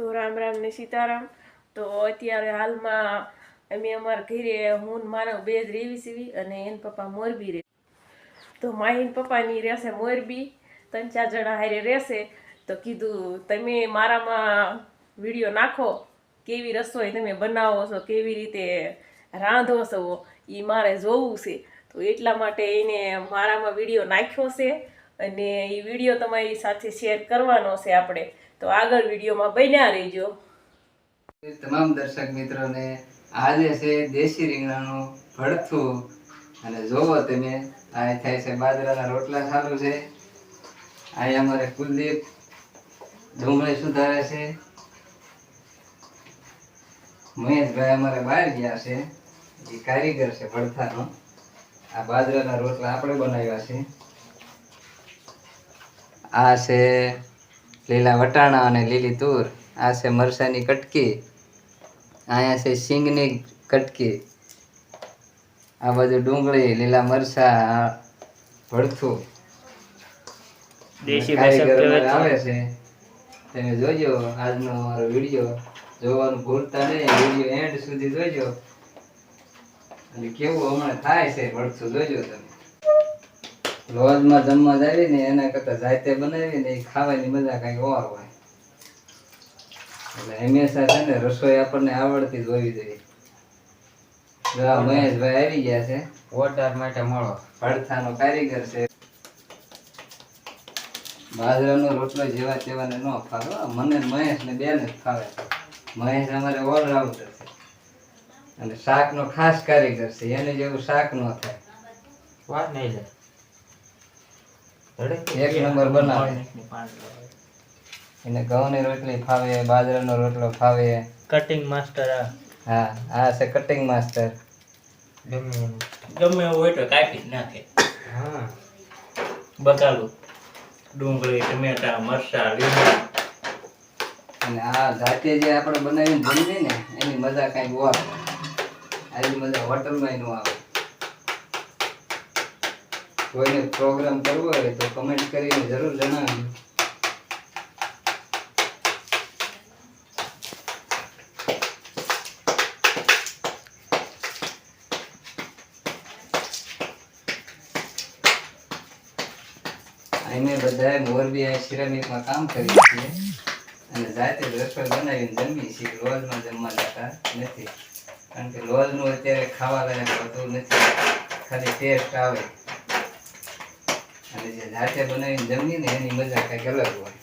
તો રામ રામ ને સીતારામ. તો અત્યારે હાલમાં અમે અમારા ઘરે હું માનવ બે જ રેવી સીવી અને એન પપ્પા મોરબી રહે તો માહીન પપ્પાની રહેશે મોરબી ત્રણ ચાર જણા હારે રહેશે. તો કીધું તમે મારામાં વીડિયો નાખો, કેવી રસોઈ તમે બનાવો છો, કેવી રીતે રાંધો છો એ મારે જોવું છે. તો એટલા માટે એને મારામાં વીડિયો નાખ્યો છે અને એ વીડિયો તમારી સાથે શેર કરવાનો છે આપણે. તો આગળ વિડીયોમાં બન્યા રહેજો. તમામ દર્શક મિત્રોને આજે છે દેશી રીંગણાનું ભડથું. અને જોવો તમે, આ થાય છે બાજરાના રોટલા સારું છે. અહીંયા અમારે કુલદીપ ડુંગળી સુધારે છે. મહેશભાઈ અમારે બહાર ગયા છે. એ કારીગર છે ભડથાનો. આ બાજરાના રોટલા આપણે બનાવ્યા છે. આ છે લીલા વટાણા અને લીલી તુર. આ છે મરસાની કટકી. અહીંયા છે સિંગની કટકી. આ બાજુ ડુંગળી લીલા મરસા ભડથું દેશી આવે છે. તમે જોજો આજનો અમારો વીડિયો. જોવાનું ભૂલતા નહીં. વીડિયો એન્ડ સુધી જોજો. અને કેવું હમણાં થાય છે ભડથું જોજો તમે. લોજમાં જમવા જાવી ને એના કરતા જાતે બનાવી ને એ ખાવાની મજા કંઈક ઓર હોય. એટલે હંમેશા છે ને રસોઈ આપણને આવડતી જ હોવી જોઈએ. મહેશભાઈ આવી ગયા છે ઓર્ડર માટે મળો. ભડથાનો કારીગર છે. બાજરાનો રોટલો જેવા તેવાને ન ફાવે. મને મહેશ ને બેને જ ફાવે મહેશ અમારે ઓલરાઉન્ડર છે. અને શાકનો ખાસ કારીગર છે. એને જેવું શાક ન થાય. વાત નહીં લે. એક નંબર બનાવે. એને ઘઉંની રોટલી ફાવે બાજરાનો રોટલો ફાવે. કટિંગ માસ્ટર હા આ છે કટિંગ માસ્ટર ગમે ગમે એવું હોય તો કાપી જ નાખે. હા. બકાલું ડુંગળી ટમેટા મરચા લીમડા અને આ જાતે જે આપણે બનાવીને જમીએ ને એની મજા કાંઈક ઓર. આવી મજા હોટલમાં ન આવે. કોઈને પ્રોગ્રામ કરવો હોય તો કમેન્ટ કરીને જરૂર જણાવજો. અમે બધાએ મોરબી આ સિરામિકમાં કામ કરીએ છીએ અને જાતે રસોઈ બનાવીને જમીએ છીએ લોજમાં જમવા જતા નથી. કારણ કે લોજનું અત્યારે ખાવા લાયક હોતું નથી. ખાલી ટેસ્ટ આવે. અને જે જાતે બનાવીને જમીએ ને એની મજા કંઈક અલગ હોય.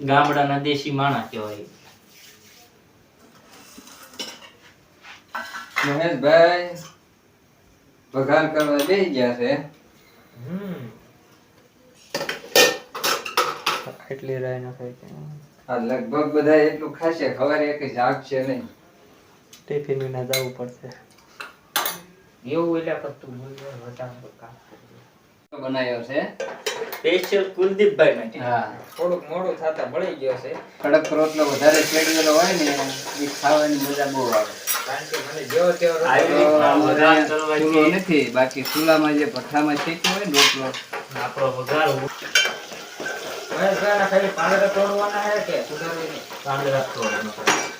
ગામડાના દેશી માણસ કહેવાય. મહેશભાઈ વઘાર કરવા બેસી ગયા છે. એટલી રાય નાખાય આ લગભગ બધા એટલું ખાશે ખબર એક જાગશે નહીં. ટિફિન વિના જવું પડશે. એવું એટલે કરતું બનાવ્યો છે. સ્પેશિયલ કુલદીપભાઈ માટે. હા. થોડુંક મોડું થતા બળી ગયો છે. કડક રોટલો વધારે ચેડેલો હોય ને એ ખાવાની મજા બહુ આવે. કારણ કે મને જેવો તેવો રોટલો તો રીતના અમારે વઘાર કરવાથી ચૂલો નથી બાકી ચૂલામાં જે ભઠ્ઠામાં શેક્યો હોય રોટલો આપણો વઘાર મહેશભાઈ ખાલી પાંદડા તોડવાના છે કે સુધારવી નહીં પાંદડા તોડવાના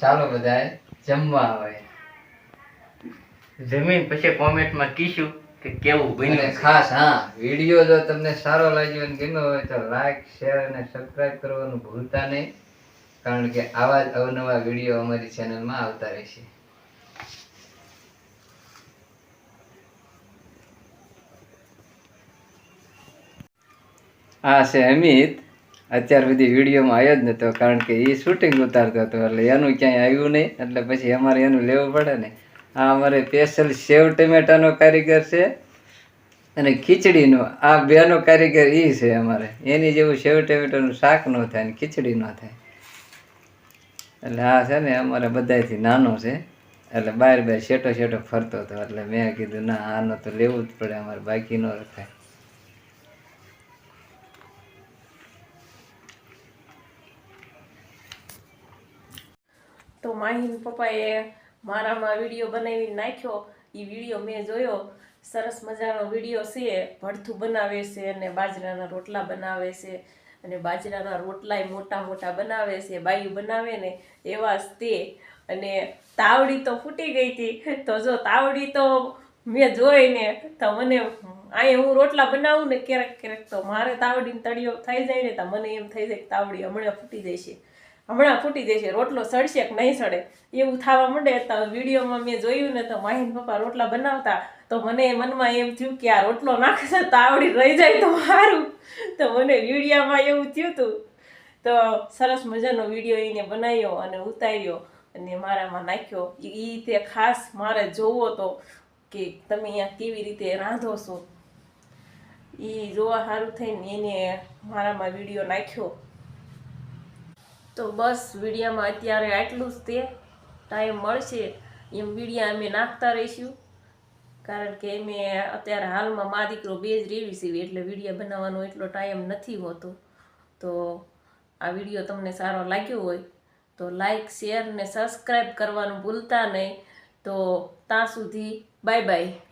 ચાલો બધાએ જમવા આવે. જમીન પછી કોમેન્ટમાં કીશું કે કેવું બન્યું ખાસ હા વીડિયો જો તમને સારો લાગ્યો અને ગમ્યો હોય તો લાઈક શેર અને સબસ્ક્રાઇબ કરવાનું ભૂલતા નહીં. કારણ કે આવા જ અવનવા વીડિયો અમારી ચેનલમાં આવતા રહેશે. આ છે અમિત. અત્યાર સુધી વિડીયોમાં આવ્યો જ નહોતો કારણ કે એ શૂટિંગ ઉતારતો હતો. એટલે એનું ક્યાંય આવ્યું નહીં, એટલે પછી અમારે એનું લેવું પડે ને. આ અમારે સ્પેશિયલ સેવ ટમેટાનો કારીગર છે અને ખીચડીનો. આ બેનો કારીગર એ છે અમારે. એની જેવું સેવ ટમેટાનું શાક ન થાય ને ખીચડી ન થાય. એટલે આ છે ને અમારે બધાયથી નાનો છે. એટલે બહાર બહાર શેટો શેટો ફરતો હતો. એટલે મેં કીધું, ના, આનો તો લેવું જ પડે, અમારે બાકી ન રખાય. તો માહીન પપ્પાએ મારામાં વીડિયો બનાવી નાખ્યો. એ વીડિયો મેં જોયો. સરસ મજાનો વીડિયો છે. ભડથું બનાવે છે અને બાજરાના રોટલા બનાવે છે. અને બાજરાના રોટલાય મોટા મોટા બનાવે છે. બાયું બનાવે ને એવા જ તે. અને તાવડી તો ફૂટી ગઈ હતી. તો જો તાવડી તો મેં જોઈને તો મને અહીંયા હું રોટલા બનાવું ને ક્યારેક ક્યારેક તો મારે તાવડીને તળિયો થઈ જાય ને તો મને એમ થઈ જાય કે તાવડી હમણાં ફૂટી જશે. હમણાં ફૂટી જશે રોટલો સડશે કે નહીં સડે એવું થવા માંડે તો વિડીયોમાં મેં જોયું ને તો માહીન પપ્પા રોટલા બનાવતા. તો મને મનમાં એમ થયું કે આ રોટલો નાખશે તો આવડી રહી જાય તો સારું. તો મને વિડીયામાં એવું થયું હતું તો સરસ મજાનો વીડિયો એને બનાવ્યો અને ઉતાર્યો અને મારામાં નાખ્યો. એ તે ખાસ મારે જોવો તો કે તમે અહીંયા કેવી રીતે રાંધો છો. એ જોવા સારું થઈને એને મારામાં વીડિયો નાખ્યો. તો બસ વિડીયામાં અત્યારે આટલું જ તે. ટાઈમ મળશે એમ વિડીયા અમે નાખતા રહીશું. કારણ કે અમે અત્યારે હાલમાં મા દીકરો બે જ રેવી સીવી એટલે વિડીયા બનાવવાનો એટલો ટાઈમ નથી હોતો. તો આ વીડિયો તમને સારો લાગ્યો હોય તો લાઈક, શેર ને સબસ્ક્રાઈબ કરવાનું ભૂલતા નહીં. તો ત્યાં સુધી બાય બાય.